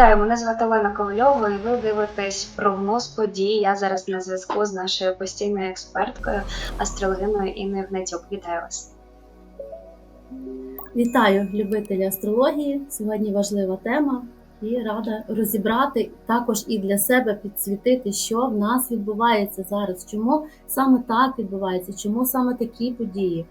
Вітаю, мене звати Олена Ковальова, і ви дивитесь прогноз подій. Я зараз на зв'язку з нашою постійною експерткою, астрологиною Інною Гнатюк. Вітаю вас. Вітаю любителі астрології. Сьогодні важлива тема і рада розібрати також і для себе підсвітити, що в нас відбувається зараз. Чому саме так відбувається? Чому саме такі події?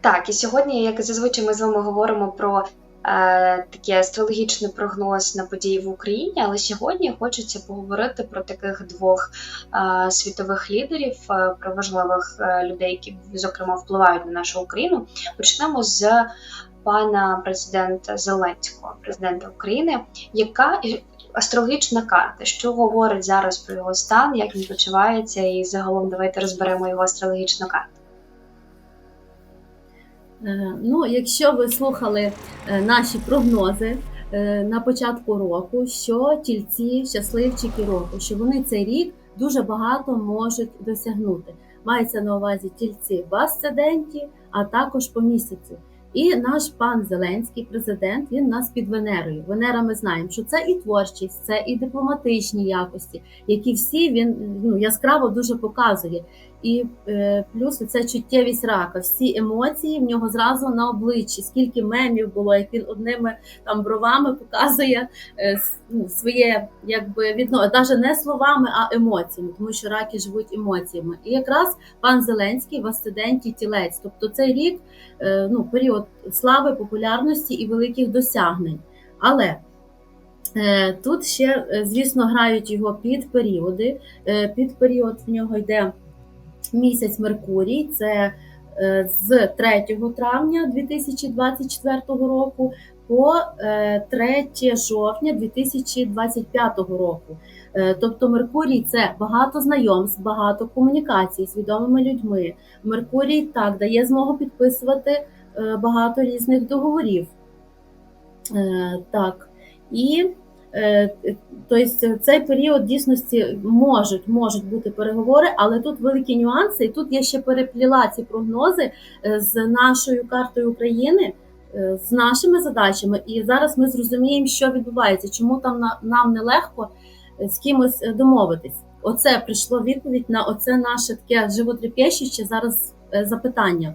Так, і сьогодні, як і зазвичай, ми з вами говоримо про е, такий астрологічний прогноз на події в Україні, але сьогодні хочеться поговорити про таких двох е, світових лідерів, е, про важливих людей, які зокрема впливають на нашу Україну. Почнемо з пана президента Зеленського, президента України, яка астрологічна карта, що говорить зараз про його стан, як він почувається, і загалом давайте розберемо його астрологічну карту. Е, Ну, якщо ви слухали е, наші прогнози е, на початку року, що тільці щасливчики року, що вони цей рік дуже багато можуть досягнути. Мається на увазі тільці в асценденті, а також по місяцю. І наш пан Зеленський, президент, він нас під Венерою. Венера ми знаємо, що це і творчість, це і дипломатичні якості, які всі він ну, яскраво дуже показує. І е, плюс це чуттєвість рака. Всі емоції в нього зразу на обличчі. Скільки мемів було, як він одними там бровами показує е, ну, своє, якби відно, навіть не словами, а емоціями, тому що раки живуть емоціями. І якраз пан Зеленський в асценденті тілець. Тобто цей рік ну, період слави, популярності і великих досягнень. Але е, тут ще, е, звісно, грають його під періоди. Е, під період в нього йде місяць Меркурій, це е, з 3 травня 2024 року по е, 3 жовтня 2025 року. Е, Тобто Меркурій це багато знайомств, багато комунікацій з відомими людьми. Меркурій так дає змогу підписувати е, багато різних договорів. Е, Так. І е, тобто цей період дійсності можуть, можуть бути переговори, але тут великі нюанси, і тут я ще перепліла ці прогнози е, з нашою картою України, е, з нашими задачами. І зараз ми зрозуміємо, що відбувається, чому там нам нелегко е, з кимось е, домовитись. Оце прийшло відповідь на оце наше таке животрепещуще зараз е, запитання.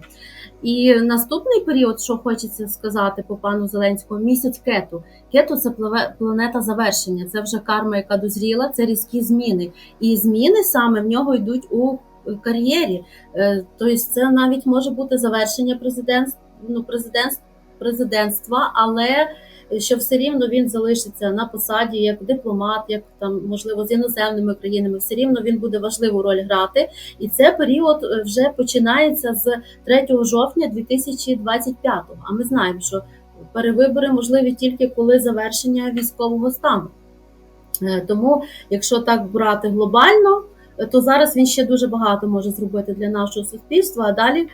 І наступний період, що хочеться сказати по пану Зеленському, місяць кету. Кету це планета завершення. Це вже карма, яка дозріла, це різкі зміни. І зміни саме в нього йдуть у кар'єрі. Е, Тобто, це навіть може бути завершення президент, ну, президент, президентства, але що все рівно він залишиться на посаді як дипломат, як там можливо з іноземними країнами, все рівно він буде важливу роль грати. І це період е, вже починається з 3 жовтня 2025. А ми знаємо, що перевибори можливі тільки коли завершення військового стану. Е, Тому, якщо так брати глобально, е, то зараз він ще дуже багато може зробити для нашого суспільства, а далі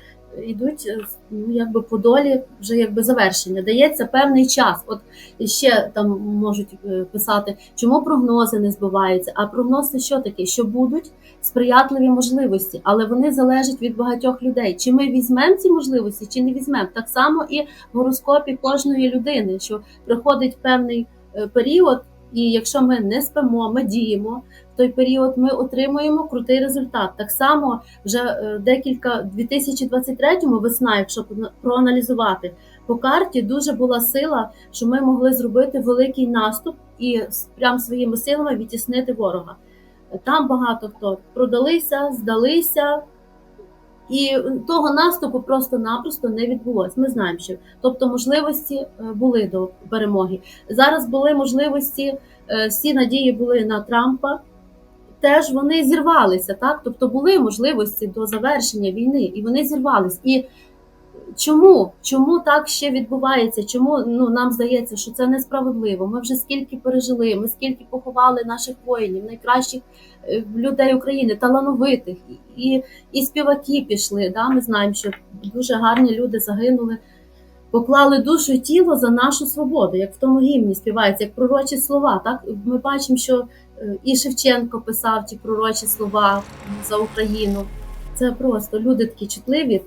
йдуть е, ну, якби по долі вже якби завершення. Дається певний час. От ще там можуть е, писати, чому прогнози не збиваються. А прогнози що таке? Що будуть сприятливі можливості, але вони залежать від багатьох людей. Чи ми візьмемо ці можливості, чи не візьмемо. Так само і в гороскопі кожної людини, що приходить певний е, період, і якщо ми не спимо, ми діємо. Той період ми отримуємо крутий результат. Так само вже е, декілька 2023-му весна, якщо проаналізувати по карті, дуже була сила, що ми могли зробити великий наступ і прям своїми силами відтіснити ворога. Там багато хто продалися, здалися. І того наступу просто-напросто не відбулось. Ми знаємо, що тобто можливості е, були до перемоги. Зараз були можливості, е, всі надії були на Трампа. Теж вони зірвалися, так? Тобто були можливості до завершення війни, і вони зірвались. І чому? Чому так ще відбувається? Чому ну нам здається, що це несправедливо? Ми вже скільки пережили, ми скільки поховали наших воїнів, найкращих е, людей України, талановитих, і, і співаки пішли. Да? Ми знаємо, що дуже гарні люди загинули, поклали душу і тіло за нашу свободу, як в тому гімні співається, як пророчі слова. Так ми бачимо, що і Шевченко писав ті пророчі слова за Україну. Це просто люди такі чутливі,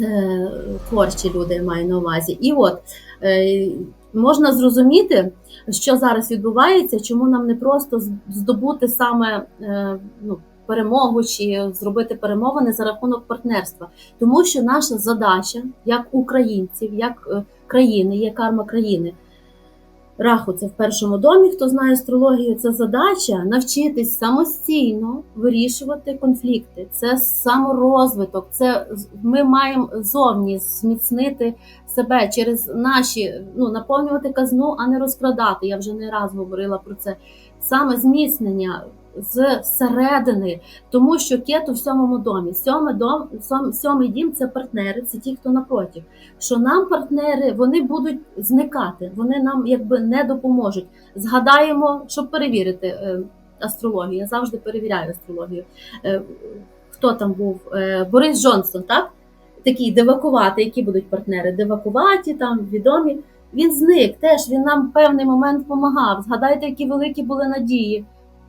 е, творчі люди я маю на увазі. І от е, можна зрозуміти, що зараз відбувається, чому нам не просто здобути саме е, ну, перемогу чи зробити перемовини за рахунок партнерства, тому що наша задача як українців, як країни, є карма країни. Раху це в першому домі. Хто знає астрологію, це задача навчитись самостійно вирішувати конфлікти. Це саморозвиток. Це ми маємо зовні зміцнити себе через наші, ну наповнювати казну, а не розкрадати. Я вже не раз говорила про це. Саме зміцнення з середини, тому що кету в сьомому домі. Сьомий дом, сьом- сьомий дім це партнери, це ті, хто напротив. Що нам партнери вони будуть зникати, вони нам якби не допоможуть. Згадаємо, щоб перевірити е, астрологію. Я завжди перевіряю астрологію. Е, хто там був? Е, Борис Джонсон, так? Такий девакувати, які будуть партнери? Девакуваті, там відомі. Він зник теж, він нам певний момент допомагав. Згадайте, які великі були надії.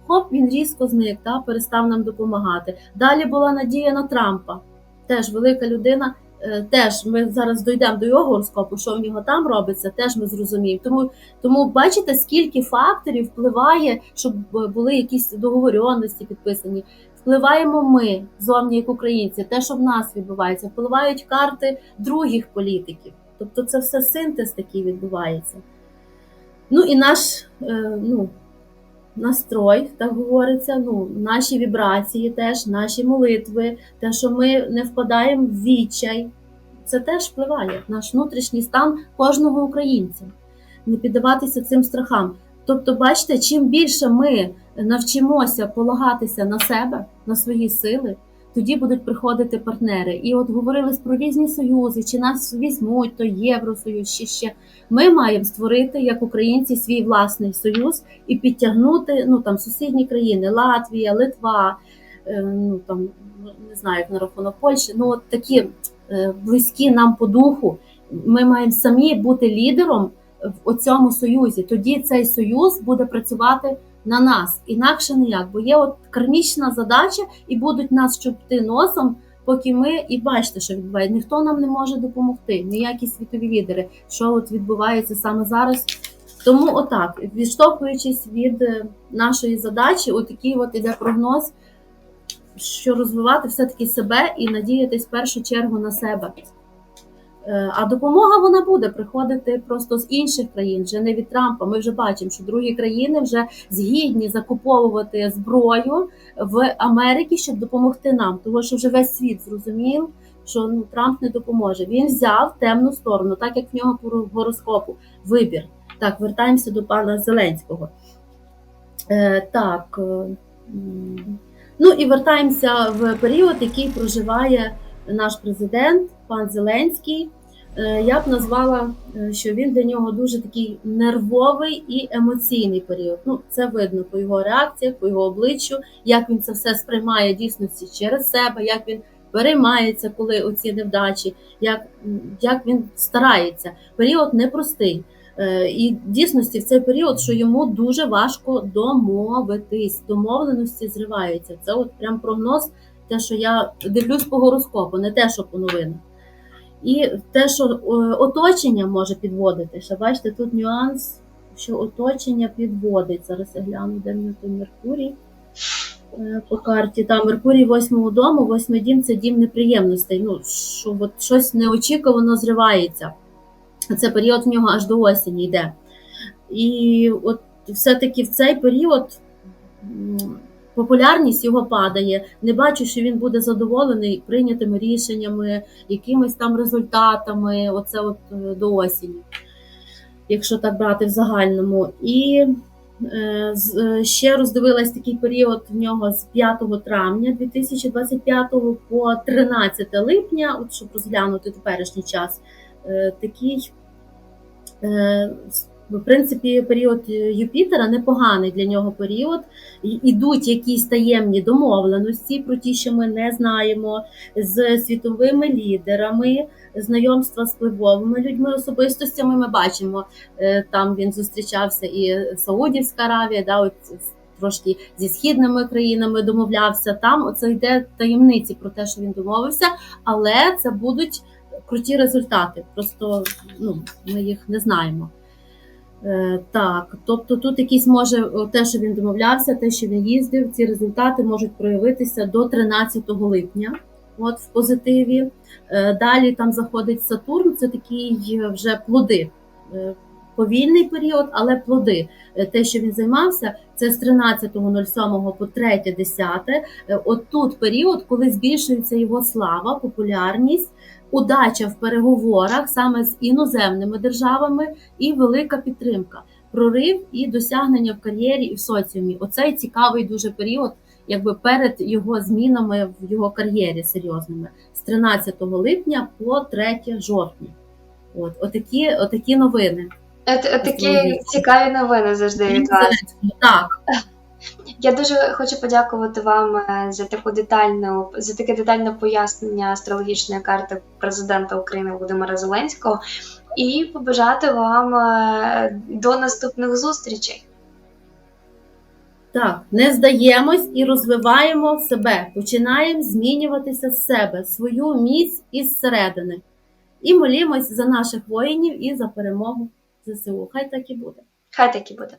Хоп, він різко зник, та, перестав нам допомагати. Далі була надія на Трампа. Теж велика людина. Е, Теж ми зараз дійдемо до його гороскопу, що в нього там робиться, теж ми зрозуміємо. Тому, тому бачите, скільки факторів впливає, щоб були якісь договоренності підписані. Впливаємо ми зовні як українці, те, що в нас відбувається, впливають карти других політиків. Тобто це все синтез такий відбувається. Ну і наш е, ну, настрой, так говориться, ну, наші вібрації теж, наші молитви, те, що ми не впадаємо в відчай, це теж впливає наш внутрішній стан кожного українця. Не піддаватися цим страхам. Тобто, бачите, чим більше ми навчимося полагатися на себе, на свої сили, тоді будуть приходити партнери. І от говорили про різні союзи, чи нас візьмуть, то Євросоюз, чи ще. Ми маємо створити як українці свій власний союз і підтягнути ну там сусідні країни Латвія, Литва, е, ну там не знаю, як на рахунок Польщі. Ну от такі е, близькі нам по духу. Ми маємо самі бути лідером в цьому союзі. Тоді цей союз буде працювати на нас інакше ніяк, бо є от кармічна задача, і будуть нас чупти носом. Поки ми і бачите, що відбувається, ніхто нам не може допомогти, ніякі світові лідери, що от відбувається саме зараз. Тому, отак, відштовхуючись від е, нашої задачі, отакий от іде прогноз, що розвивати все-таки себе і надіятись в першу чергу на себе. Е, А допомога вона буде приходити просто з інших країн, вже не від Трампа. Ми вже бачимо, що другі країни вже згідні закуповувати зброю в Америці, щоб допомогти нам, тому що вже весь світ зрозумів, що ну Трамп не допоможе. Він взяв темну сторону, так як в нього по гороскопу. Вибір. Так, вертаємося до пана Зеленського. Е, так. Ну і вертаємося в період, який проживає наш президент, пан Зеленський. Е, Я б назвала, е, що він для нього дуже такий нервовий і емоційний період. Ну, це видно по його реакціях, по його обличчю, як він це все сприймає дійсності через себе, як він переймається, коли оці невдачі, як, як він старається. Період непростий. Е, І дійсності в цей період, що йому дуже важко домовитись, домовленості зриваються. Це от прям прогноз, те, що я дивлюсь по гороскопу, не те, що по новинах. І те, що е, оточення може підводити. Ще бачите, тут нюанс, що оточення підводить. Зараз я гляну, де в нього Меркурій е, по карті. Там Меркурій восьмого дому, восьмий дім це дім неприємностей. Ну, що от щось неочікувано зривається. Це період в нього аж до осені йде. І от все-таки в цей період популярність його падає. Не бачу, що він буде задоволений прийнятими рішеннями, якимись там результатами. Оце от е, до осені, якщо так брати в загальному. І е, е, ще роздивилась такий період в нього з 5 травня 2025 по 13 липня, от щоб розглянути теперішній час. Такий в принципі, період Юпітера непоганий для нього період. Ідуть якісь таємні домовленості про ті, що ми не знаємо, з світовими лідерами, знайомства з впливовими людьми, особистостями. Ми бачимо, е, там він зустрічався і Саудівська Аравія, да, от трошки зі східними країнами домовлявся. Там оце йде таємниці про те, що він домовився, але це будуть круті результати. Просто ну, ми їх не знаємо. Е, Так, тобто тут якийсь може те, що він домовлявся, те, що він їздив, ці результати можуть проявитися до 13 липня. От в позитиві. Е, Далі там заходить Сатурн, це такі вже плоди. Е, Повільний період, але плоди. Е, Те, що він займався, це з 13.07 по 3.10. Е, От тут період, коли збільшується його слава, популярність, удача в переговорах саме з іноземними державами і велика підтримка, прорив і досягнення в кар'єрі і в соціумі. Оцей цікавий дуже період, якби перед його змінами в його кар'єрі серйозними з 13 липня по 3 жовтня. От отакі, отакі новини. Е, т- Такі цікаві новини завжди від вас. Так, Я дуже хочу подякувати вам е, за таку детальну за таке детальне пояснення астрологічної карти президента України Володимира Зеленського і побажати вам е, до наступних зустрічей. Так, не здаємось і розвиваємо себе. Починаємо змінюватися з себе, свою міць із середини. І молімось за наших воїнів і за перемогу ЗСУ. Хай так і буде. Хай так і буде.